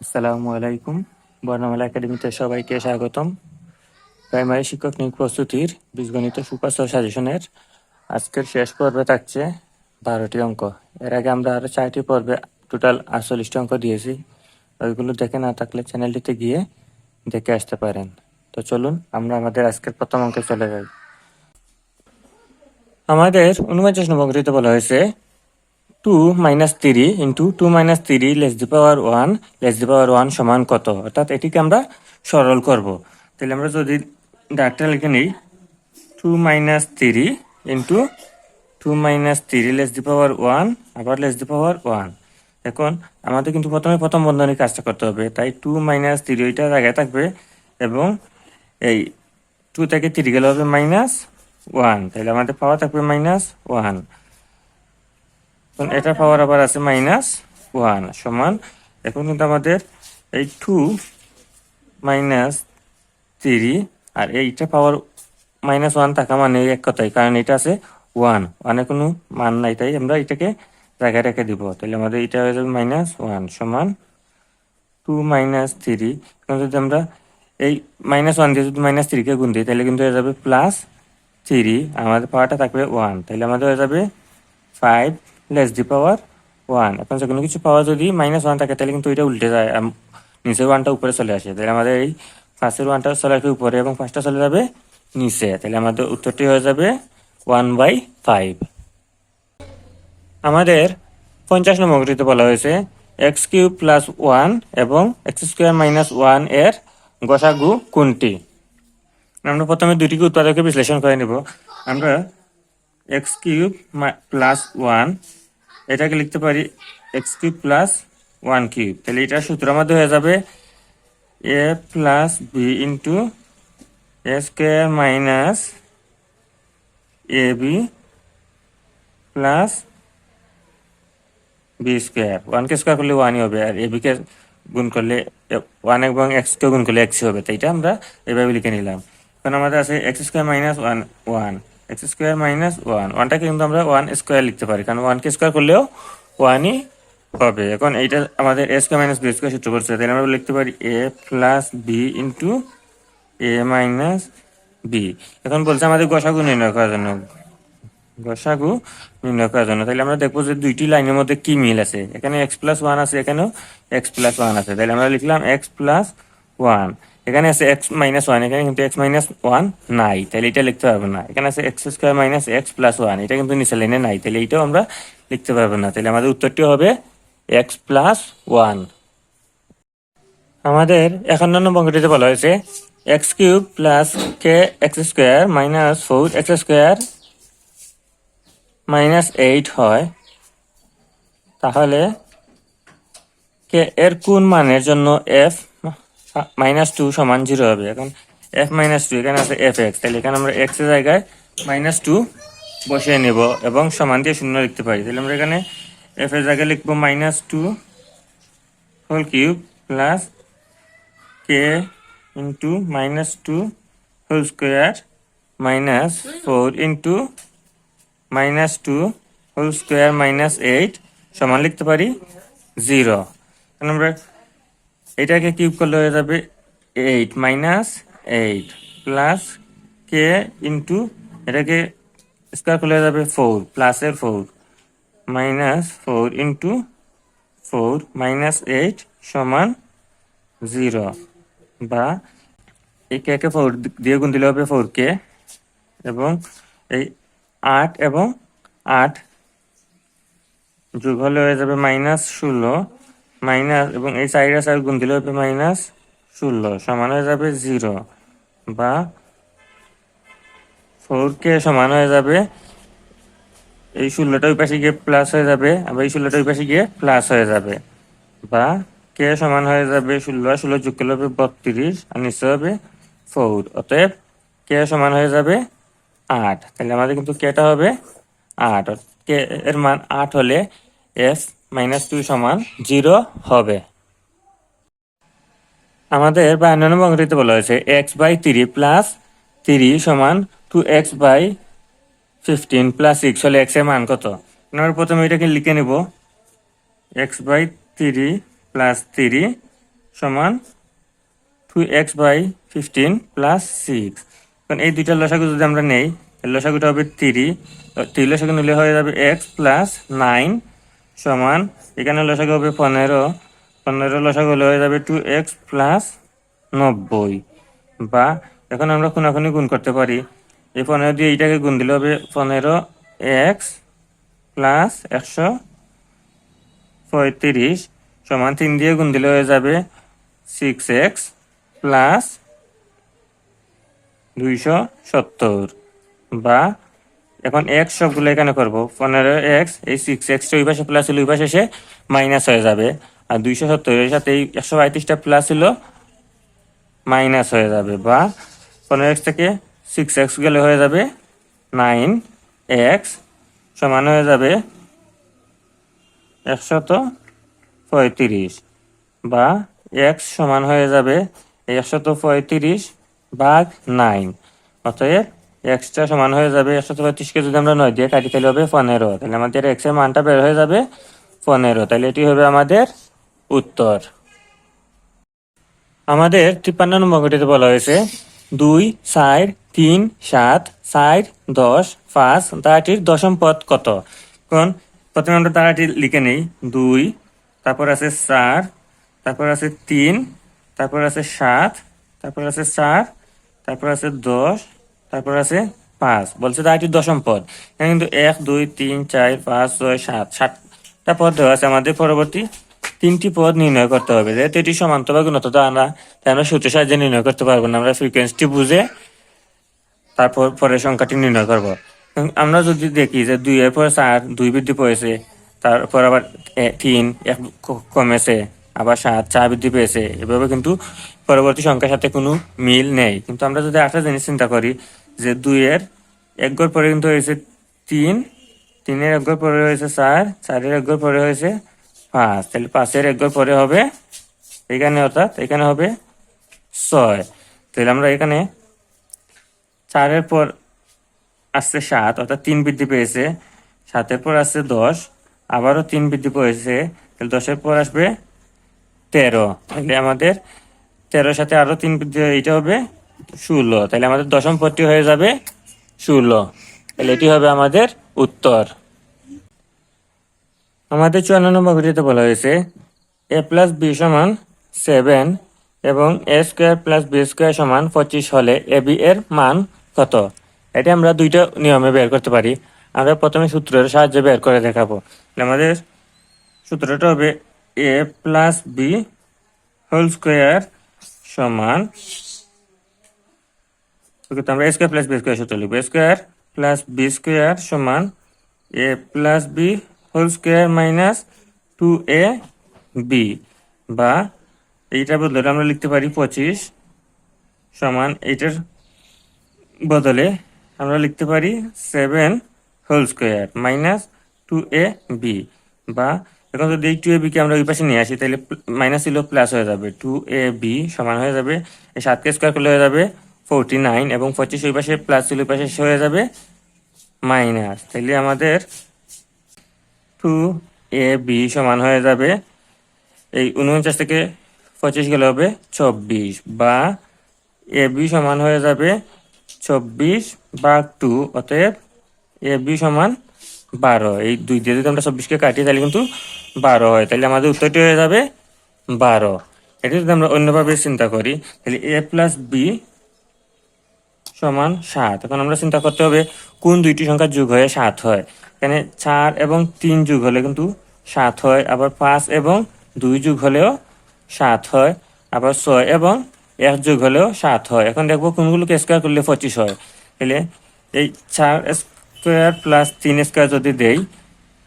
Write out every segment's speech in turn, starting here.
আসসালামু আলাইকুম। বর্ণমালা একাডেমিতে সবাইকে স্বাগতম। প্রাইমারি শিক্ষক নিয়োগ প্রস্তুতির বীজগণিত সুপারস্ট সাজেশনের আজকের শেষ পর্বে থাকছে বারোটি অঙ্ক। এর আগে আমরা আরও চারটি পর্বে টোটাল আটচল্লিশটি অঙ্ক দিয়েছি। ওইগুলো দেখে না থাকলে চ্যানেলটিতে গিয়ে দেখে আসতে পারেন। তো চলুন, আমরা আমাদের আজকের প্রথম অঙ্কে চলে যাই। আমাদের অনুমাচন বঙ্গটিতে বলা হয়েছে two minus three into two minus three less the power one less the power one সমান কত? অর্থাৎ এটিকে আমরা সরল করব। তাহলে আমরা যদি ডাকটা লিখে নিই two minus three into two minus three less the power one আবার লেস দি পাওয়ার ওয়ান এখন আমাদের কিন্তু প্রথমে প্রথম বন্ধনীর কাজটা করতে হবে, তাই টু মাইনাস থ্রি ওইটা জায়গায় থাকবে এবং এই টু থেকে থ্রি গেলে হবে মাইনাস ওয়ান তাহলে আমাদের পাওয়ার থাকবে মাইনাস ওয়ান এখন এটা পাওয়ার আবার আছে মাইনাস ওয়ান সমান। এখন কিন্তু আমাদের এই টু মাইনাস থ্রি, আর এইটা পাওয়ার মাইনাস ওয়ান থাকা মানে এক কথাই কারণ এটা আছে ওয়ান। ওয়ানে কোনো মান নাই, তাই আমরা এটাকে জায়গায় রেখে দিব। তাহলে আমাদের এটা হয়ে যাবে মাইনাস ওয়ান সমান টু মাইনাস থ্রি। এখন যদি আমরা এই মাইনাস ওয়ান দিয়ে যদি মাইনাস থ্রিকে গুণ দিই, তাহলে কিন্তু হয়ে যাবে প্লাস থ্রি। আমাদের পাওয়ারটা থাকবে ওয়ান। তাহলে আমাদের হয়ে যাবে five less the power one এখন যে কোনো কিছু পাওয়ার যদি মাইনাস ওয়ান থাকে, তাহলে কিন্তু এটা উল্টে যায়। নিচের ওয়ানটা উপরে চলে আসে। তাহলে আমাদের এই ফার্স্টের ওয়ানটা চলে আসবে উপরে এবং পাঁচটা চলে যাবে নিচে। তাহলে আমাদের উত্তরটি হয়ে যাবে ওয়ান বাই ফাইভ আমাদের পঞ্চাশ নম্বরটিতে বলা হয়েছে এক্স কিউব প্লাস ওয়ান এবং এক্স স্কোয়ার মাইনাস ওয়ানের গসাগু কোনটি? আমরা প্রথমে দুটিকে উৎপাদকে বিশ্লেষণ করে নিব। আমরা এক্স কিউব প্লাস ওয়ান এটাকে লিখতে পারি X cube plus one cube. তাহলে এটার সূত্র মধ্যে হয়ে যাবে A plus B into A square minus A B plus B square. ওয়ানকে স্কোয়ার করলে ওয়ানই হবে আর এ বিকে গুণ করলে ওয়ান এবং এক্সকে গুণ করলে এক্সই হবে। তাই এটা আমরা এভাবে লিখে নিলাম। এখন আমাদের আছে X square minus one one. X square minus one ওয়ানটাকে কিন্তু আমরা ওয়ান স্কোয়ার লিখতে পারি, কারণ ওয়ানকে স্কোয়ার করলেও ওয়ানই হবে। এখন এইটা আমাদের A square minus B square সূত্র করছে তাহলে আমরা লিখতে পারি A plus B into A minus B এখন বলছে আমাদের গসাগু নির্ণয় করার জন্য। গসাগু নির্ণয় করার জন্য। তাহলে আমরা দেখব যে দুইটি লাইনের মধ্যে কি মিল আছে। এখানে এক্স প্লাস ওয়ান আছে, এখানেও এক্স প্লাস ওয়ান আছে। তাহলে আমরা লিখলাম এক্স প্লাস ওয়ান এখানে আছে এক্স মাইনাস ওয়ান এখানে কিন্তু এক্স মাইনাস ওয়ান নাই, তাহলে এটা লিখতে পারব না। এখানে আছে X square minus X plus one এটা কিন্তু নিচে লাইনে নাই, তাহলে এইটাও আমরা লিখতে পারব না। তাহলে আমাদের উত্তরটি হবে এক্স প্লাস ওয়ান আমাদের একান্ন নম্বর অঙ্কটিতে বলা হয়েছে X cube plus K X square minus four X square minus eight হয়। তাহলে কে এর কোন মানের জন্য এফ মাইনাস টু সমান জিরো হবে। এখন এফ মাইনাস টু, এখানে আছে এফ এক্স তাহলে এখানে আমরা এক্সের জায়গায় মাইনাস টু বসিয়ে নেব এবং সমান দিয়ে শূন্য লিখতে পারি। তাহলে আমরা এখানে এফ এর জায়গায় লিখব minus two whole cube plus K into minus two whole square minus four into minus two whole square minus eight সমান লিখতে পারি জিরো। আমরা এটাকে কিউব করলে হয়ে যাবে eight minus eight plus K into, এটাকে স্কোয়ার করলে যাবে ফোর প্লাসের four, minus four into four minus eight সমান জিরো। বা এই কে কে ফোর দিয়ে গুণ দিলে হবে ফোর কে এবং এই আট এবং আট যোগ হলে হয়ে যাবে মাইনাস ষোলো। মাইনাস এবং এই সাইডে সাইড গুণ দিলে হবে মাইনাস ষোলো, সমান হয়ে যাবে জিরো বা ফোর কে সমান হয়ে যাবে এই ষোলোটা ওই পাশে গিয়ে প্লাস হয়ে যাবে, আবার এই ষোলোটা ওই পাশে গিয়ে প্লাস হয়ে যাবে বা কে সমান হয়ে যাবে ষোলো ষোলো যোগ করলে হবে বত্রিশ আর নিশ্চয় হবে ফোর অতএব কে সমান হয়ে যাবে আট, তাহলে আমাদের কিন্তু কেটা হবে আট কে এর মান আট হলে এফ মাইনাস টু সমান জিরো হবে। আমাদের বায়ান্ন নম্বর অঙ্কটিতে বলা হয়েছে, X by three plus three সমান two X by fifteen plus six হলে এক্সের মান কত? আমরা প্রথমে এটাকে লিখে নেব। X by three plus three সমান two X by fifteen plus six. কারণ এই দুইটা লসাগু যদি আমরা নেই লসাগুটা হবে থ্রি থ্রি লসাগু নিলে হয়ে যাবে এক্স প্লাস নাইন সমান, এখানে লসাগু হবে পনেরো। পনেরো লসাগু হয়ে যাবে টু এক্স প্লাস নব্বই। বা এখন আমরা খুনাখুনি গুণ করতে পারি। এই পনেরো দিয়ে এইটাকে গুণ দিলে হবে পনেরো এক্স প্লাস একশো পঁয়ত্রিশ। সমান তিন দিয়ে গুণ দিলে হয়ে যাবে সিক্স এক্স প্লাস দুইশো সত্তর। বা এখন এক্স সবগুলো এখানে করব। পনেরো এক্স এই সিক্স এক্সটা ওই পাশে প্লাস হলে ওই পাশে এসে মাইনাস হয়ে যাবে। আর দুইশো সত্তরের সাথে এই একশো পঁয়ত্রিশটা প্লাস হলো মাইনাস হয়ে যাবে। বা পনেরো এক্স থেকে সিক্স এক্স গেলে হয়ে যাবে নাইন এক্স সমান হয়ে যাবে একশত পঁয়ত্রিশ। বা এক্স সমান হয়ে যাবে একশত পঁয়ত্রিশ ভাগ নাইন অতএব এক্সটা সমান হয়ে যাবে একশত পঁয়ত্রিশকে যদি আমরা নয় দিয়ে কাটি, তাহলে হবে পনেরো। তাহলে আমাদের এক্সের মানটা বের হয়ে যাবে পনেরো। তাহলে এটি হবে আমাদের উত্তর। আমাদের তিপ্পান্ন নম্বর ঘটিতে বলা হয়েছে, দুই, চার, তিন, সাত, চার, দশ, পাঁচ, তারাটির দশম পদ কত? কোন? প্রথমে আমরা তারাটি লিখে নেই। দুই, তারপর আছে চার, তারপর আছে তিন, তারপর আছে সাত, তারপর আছে চার, তারপর আছে দশ তারপর আছে পাঁচ। বলছে তারাটির দশম পদ। এখানে কিন্তু এক, দুই, তিন, চার, পাঁচ, ছয়, সাত, সাতটা পদ দেওয়া আছে। আমাদের পরবর্তী তিনটি পদ নির্ণয় করতে হবে। যেহেতু এটি সমান্তর বা গুণত তো আমরা তাই আমরা সূত্র সাহায্যে নির্ণয় করতে পারব না। আমরা ফ্রিকোয়েন্সিটি বুঝে তারপর পরের সংখ্যাটি নির্ণয় করব। আমরা যদি দেখি যে দুই এর পরে চার, দুই বৃদ্ধি পেয়েছে। তারপর আবার তিন, এক কমেছে। আবার সাত চা বৃদ্ধি পেয়েছে। এভাবে কিন্তু পরবর্তী সংখ্যার সাথে কোনো মিল নেই। কিন্তু আমরা যদি একটা জিনিস চিন্তা করি যে দুইয়ের এক গড় পরে কিন্তু হয়েছে তিন, তিনের এক গড় পরে হয়েছে চার, চারের এক গড় পরে হয়েছে পাঁচ। তাহলে পাঁচের এক গড় পরে হবে এখানে অর্থাৎ এখানে হবে ছয়। তাহলে আমরা এখানে চারের পর আসছে সাত, অর্থাৎ তিন বৃদ্ধি পেয়েছে। সাতের পর আসছে দশ, আবারও তিন বৃদ্ধি পেয়েছে। তাহলে দশের পর আসবে তেরো। তাহলে আমাদের তেরোর সাথে আরও তিন বৃদ্ধি এটা হবে ষোলো। তাহলে আমাদের দশম পদটি হয়ে যাবে ষোলো। তাহলে এটি হবে আমাদের উত্তর। আমাদের চুয়ান্ন নম্বর ঘটিতে বলা হয়েছে, এ প্লাস বি সমান সেভেন এবং A square plus B square সমান পঁচিশ হলে এ বি এর মান কত? এটা আমরা দুইটা নিয়মে বের করতে পারি। আমরা প্রথমে সূত্রের সাহায্যে বের করে দেখাবো। আমাদের সূত্রটা হবে A plus B whole square সমান ওকে, তো আমরা A square plus B square সূত্র লিখব। স্কোয়ার প্লাস বি স্কোয়ার সমান A plus B whole square minus two A B বা এইটা বদলে আমরা লিখতে পারি পঁচিশ সমান এইটার বদলে আমরা লিখতে পারি seven whole square minus two A B বা এখন যদি টু এ বিকে আমরা ওই পাশে নিয়ে আসি, তাহলে মাইনাস ছিল প্লাস হয়ে যাবে। টু এ বি সমান হয়ে যাবে। এই সাতকে স্কোয়ার করলে হয়ে যাবে ফোরটি নাইন এবং পঁচিশ ওই পাশে প্লাস ওই পাশে হয়ে যাবে মাইনাস তাহলে আমাদের টু এ বি সমান হয়ে যাবে। এই উনপঞ্চাশ থেকে পঁচিশ গেলে হবে চব্বিশ বা এ বি সমান হয়ে যাবে চব্বিশ বা টু অতএব এ বি সমান বারো। এই দুই দিয়ে যদি আমরা চব্বিশকে কাটি তাহলে কিন্তু বারো হয়। তাহলে আমাদের উত্তরটি হয়ে যাবে বারো। এটা যদি আমরা অন্যভাবে চিন্তা করি তাহলে এ প্লাস বি সমান সাত। এখন আমরা চিন্তা করতে হবে কোন দুইটি সংখ্যা যোগ হয়ে সাত হয়। এখানে চার এবং তিন যোগ হলে কিন্তু সাত হয়, আবার পাঁচ এবং দুই যোগ হলেও সাত হয়, আবার ছয় এবং এক যোগ হলেও সাত হয়। এখন দেখব কোনগুলোকে স্কোয়ার করলে পঁচিশ হয়। তাহলে এই চার স্কোয়ার প্লাস তিন স্কোয়ার যদি দেই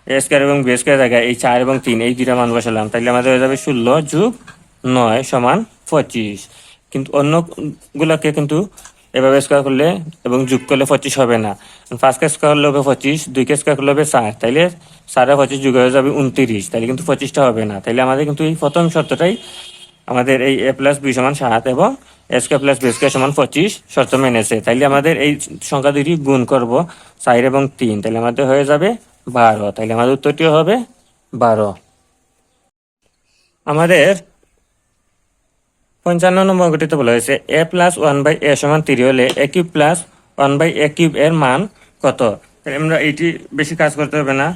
এ স্কোয়ার এবং বি স্কোয়ার জায়গায় এই চার এবং তিন, এই দুইটা মান বসালাম, তাহলে আমাদের হয়ে যাবে ষোলো যোগ নয় সমান পঁচিশ। কিন্তু অন্যগুলোকে কিন্তু এভাবে স্কোয়ার করলে এবং যোগ করলে পঁচিশ হবে না। পাঁচকে স্কোয়ার করলে হবে পঁচিশ দুইকে স্কোয়ার করলে হবে চার তাইলে সাড়ে পঁচিশ যোগ হয়ে যাবে উনত্রিশ। তাহলে কিন্তু পঁচিশটা হবে না। তাইলে আমাদের কিন্তু এই প্রথম শর্তটাই আমাদের এই এ প্লাস বি সমান সাত এবং স্কোয়ার প্লাস বি স্কোয়ার সমান পঁচিশ শর্ত মেনেছে। তাইলে আমাদের এই সংখ্যা দুটি গুণ করব, চার এবং তিন। তাহলে আমাদের হয়ে যাবে বারো। তাইলে আমাদের উত্তরটিও হবে বারো। আমাদের পঞ্চান্ন নম্বর অঙ্কটিতে বলা হয়েছে A plus one by A সমান তিরি হলে A cube plus one by A cube এর মান কত? আমরা এইটি বেশি কাজ করতে হবে না।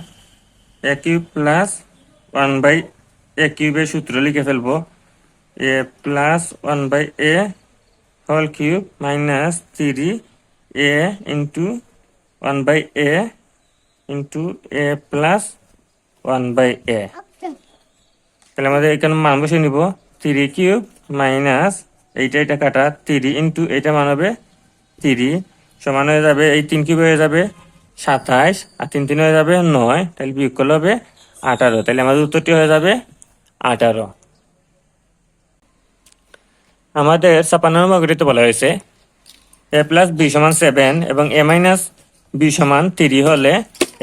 A cube plus one by A কিউবের সূত্র লিখে ফেলব। A plus one by A whole cube minus three A into one by A into A plus one by A তাহলে আমাদের এখানে মান বসে নিব। থ্রি কিউব মাইনাস এইটা এটা কাটা থ্রি ইন্টু এইটা মান হবে থ্রি সমান হয়ে যাবে এই তিন কিউব হয়ে যাবে সাতাইশ আর তিন তিন হয়ে যাবে নয়। তাহলে বিয়োগ করলে হবে আঠারো। তাহলে আমাদের উত্তরটি হয়ে যাবে আঠারো। আমাদের ছাপান্ন নম্বর বলা হয়েছে এ প্লাস বি সমান সেভেন এবং এ মাইনাস বি সমান থ্রি হলে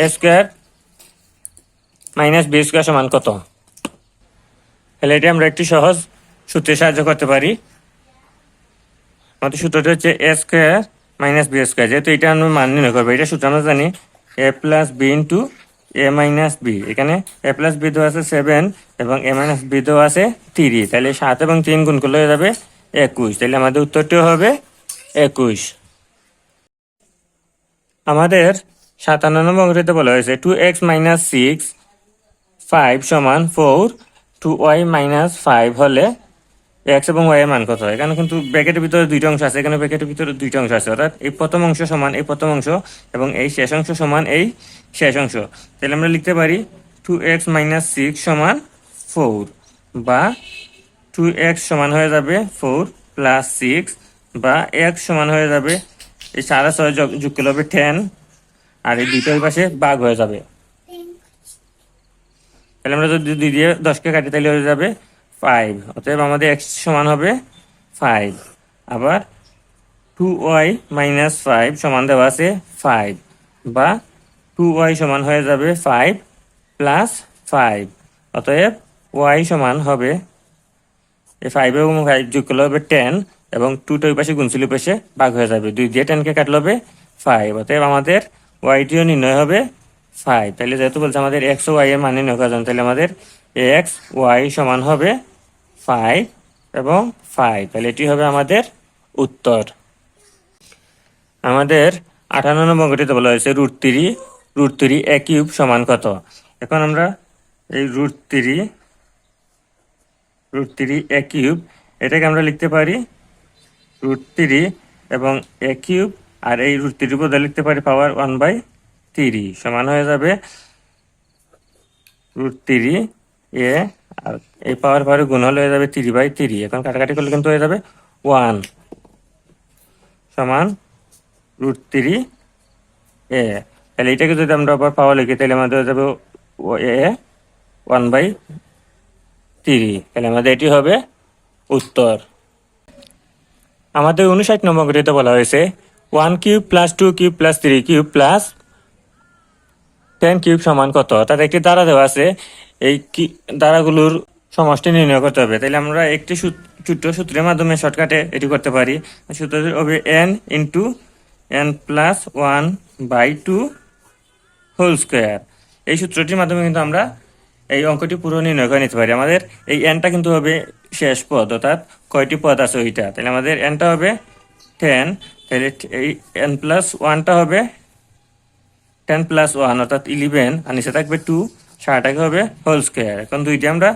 A square minus B square সমান কত? তাহলে এটি আমরা একটি সহজ সূত্রে সাহায্য করতে পারি। আমাদের সূত্রটি হচ্ছে A square minus B square যেহেতু এটা আমরা মান নির্ণয় করব। এটা সূত্র আমরা জানি A plus B into A minus B এখানে এ প্লাস বি দেওয়া আছে সেভেন এবং এ মাইনাস বি দেওয়া আছে থ্রি তাহলে সাত এবং তিন গুণ করলে যাবে একুশ। তাহলে আমাদের উত্তরটিও হবে একুশ। আমাদের সাতান্ন নম্বর অঙ্কটিতে বলা হয়েছে two X minus six five সমান four two Y minus five হলে এক্স এবং ওয়াই এর মান কত? এখানে কিন্তু ব্র্যাকেটের ভিতরে দুইটা অংশ আছে। এখানে ব্র্যাকেটের ভিতরে দুইটা অংশ আছে। অর্থাৎ এই প্রথম অংশ সমান এই প্রথম অংশ এবং এই শেষ অংশ সমান এই শেষ অংশ। তাহলে আমরা লিখতে পারি টু এক্স মাইনাস সিক্স সমান ফোর বা টু এক্স সমান হয়ে যাবে ফোর প্লাস সিক্স বা এক্স সমান হয়ে যাবে এই সাড়ে ছয় যোগ করলে হবে টেন আর এই দুইটার পাশে বাঘ হয়ে যাবে। তাহলে আমরা যদি দুই দিয়ে দশকে কাটি তাহলে হয়ে যাবে ফাইভ অতএব আমাদের এক্স সমান হবে ফাইভ আবার টু ওয়াই মাইনাস ফাইভ সমান দেওয়া আছে ফাইভ বা টু ওয়াই সমান হয়ে যাবে ফাইভ প্লাস ফাইভ অতএব ওয়াই সমান হবে এই ফাইভ এবং ফাইভ যোগ করলে হবে টেন এবং টুটা ওই পাশে গুনছিল পাশে ভাগ হয়ে যাবে। দুই দিয়ে টেনকে কাটলে হবে ফাইভ অতএব আমাদের ওয়াইটিও নির্ণয় হবে ফাইভ তাহলে যেহেতু বলছে আমাদের এক্স ওয়াই এর মান নির্ণয় জন্য তাহলে আমাদের এক্স ওয়াই সমান হবে ফাইভ এবং ফাইভ তাহলে এটি হবে আমাদের উত্তর। আমাদের আঠান্ন নম্বর গঠিত বলা হয়েছে রুট থ্রি রুট থ্রি এ কিউব সমান কত? এখন আমরা এই রুট থ্রি রুট থ্রি এ কিউব এটাকে আমরা লিখতে পারি রুট থ্রি এবং এ কিউব আর এই রুট থ্রির বদলে লিখতে পারি পাওয়ার ওয়ান বাই থ্রি সমান হয়ে যাবে রুট থ্রি এ আর এই পাওয়ার পাওয়ার গুণ হলে হয়ে যাবে থ্রি বাই থ্রি এখন কাটাকাটি করলে কিন্তু হয়ে যাবে ওয়ান। সমান রুট থ্রি এ। তাহলে এটাকে যদি আমরা আবার পাওয়া লিখি, তাহলে আমাদের হয়ে যাবে এ, ওয়ান বাই থ্রি তাহলে আমাদের এটি হবে উত্তর। আমাদের উনষাট নম্বর গঠিতে বলা হয়েছে, one cube plus two cube plus three cube plus ten cube সমান কত? অর্থাৎ একটি দ্বারা দেওয়া আছে। এই কি দ্বারাগুলোর সমষ্টি নির্ণয় করতে হবে। তাহলে আমরা একটি ছোট্ট সূত্রের মাধ্যমে শর্টকাটে এটি করতে পারি। সূত্র হবে N into N plus one by two whole square এই সূত্রটির মাধ্যমে কিন্তু আমরা এই অঙ্কটি পুরো নির্ণয় করে নিতে পারি। আমাদের এই এনটা কিন্তু হবে শেষ পদ, অর্থাৎ কয়টি পদ আছে ওইটা? তাহলে আমাদের এনটা হবে টেন তাহলে এই এন প্লাস ওয়ানটা হবে টেন প্লাস ওয়ান অর্থাৎ ইলেভেন আর নিচে থাকবে টু সারাটাকে হবে হোল স্কোয়ার এখন দুইটি আমরা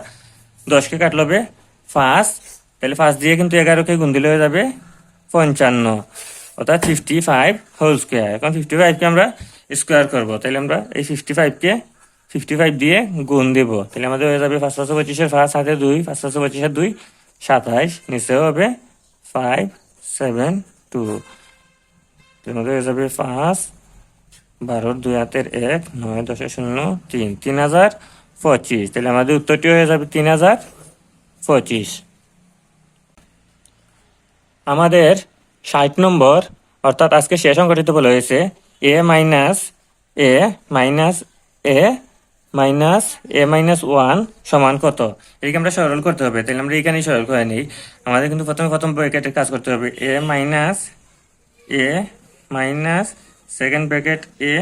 দশকে কাটলে হবে ফার্স্ট তাহলে ফার্স্ট দিয়ে কিন্তু এগারোকে গুণ দিলে হয়ে যাবে পঞ্চান্ন, অর্থাৎ ফিফটি ফাইভ হোল স্কোয়ার এখন ফিফটি ফাইভকে আমরা স্কোয়ার করব, তাহলে আমরা এই ফিফটি ফাইভকে ফিফটি ফাইভ দিয়ে গুণ দেব। তাহলে আমাদের হয়ে যাবে পাঁচ পাঁচশো পঁচিশের ফার্স্ট হাতে দুই, পাঁচ পাঁচশো পঁচিশের দুই, সাতাইশ, নিচেও হবে ফাইভ সেভেন টু আমাদের হয়ে যাবে পাঁচ বারোর দুই হাতের এক, নয় দশের শূন্য, তিন তিন হাজার, পঁচিশ। তাহলে আমাদের উত্তরটি হয়ে যাবে তিন হাজার, পঁচিশ। আমাদের ষাট নম্বর, অর্থাৎ আজকে শেষ অঙ্কটিতে বলা হয়েছে, A minus A minus A minus A minus one সমান কত? এটাকে আমরা সরল করতে হবে, তাহলে আমরা এখানেই সরল করে নিই। আমাদের কিন্তু প্রথমে প্রথম ব্র্যাকেটের কাজ করতে হবে, A minus A minus second bracket A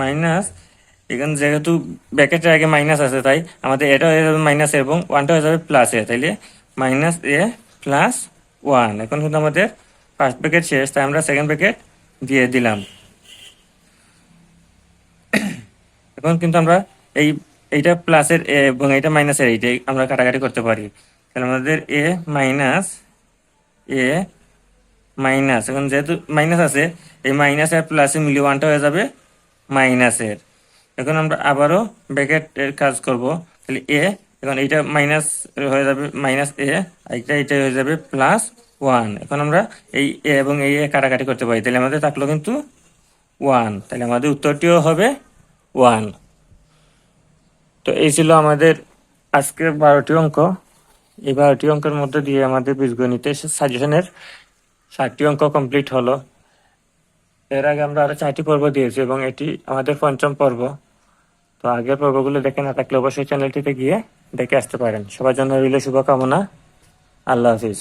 minus এখানে যেহেতু ব্র্যাকেটের আগে মাইনাস আছে, তাই আমাদের এটা হয়ে যাবে মাইনাস এবং ওয়ানটা হয়ে যাবে প্লাস এ তাইলে মাইনাস এ প্লাস ওয়ান এখন কিন্তু আমাদের ফার্স্ট ব্র্যাকেট শেষ, তাই আমরা সেকেন্ড ব্র্যাকেট দিয়ে দিলাম। এখন কিন্তু আমরা এই, এইটা প্লাসের এ এবং এইটা মাইনাসের এইটাই আমরা কাটাকাটি করতে পারি। তাহলে আমাদের এ মাইনাস এ মাইনাস। এখন যেহেতু মাইনাস আছে, এই মাইনাস আর প্লাসে মিলিয়ে ওয়ানটা হয়ে যাবে মাইনাসের। এখন আমরা আবারও ব্র্যাকেটের কাজ করব। তাহলে এ এখন এইটা মাইনাস হয়ে যাবে মাইনাস এ এইটা এইটা হয়ে যাবে প্লাস ওয়ান এখন আমরা এই এ এবং এই এ কাটাকাটি করতে পারি। তাহলে আমাদের থাকল কিন্তু ওয়ান তাহলে আমাদের উত্তরটিও হবে ওয়ান তো এই ছিল আমাদের আজকের বারোটি অঙ্ক। এই বারোটি অঙ্কের মধ্যে দিয়ে আমাদের বীজগণিতের সাজেশনের ষাটটি অঙ্ক কমপ্লিট হলো। এর আগে আমরা আরও চারটি পর্ব দিয়েছি এবং এটি আমাদের পঞ্চম পর্ব। তো আগের পর্বগুলো দেখে না থাকলে অবশ্যই চ্যানেলটিতে গিয়ে দেখে আসতে পারেন। সবার জন্য রইল শুভকামনা। আল্লাহ হাফিজ।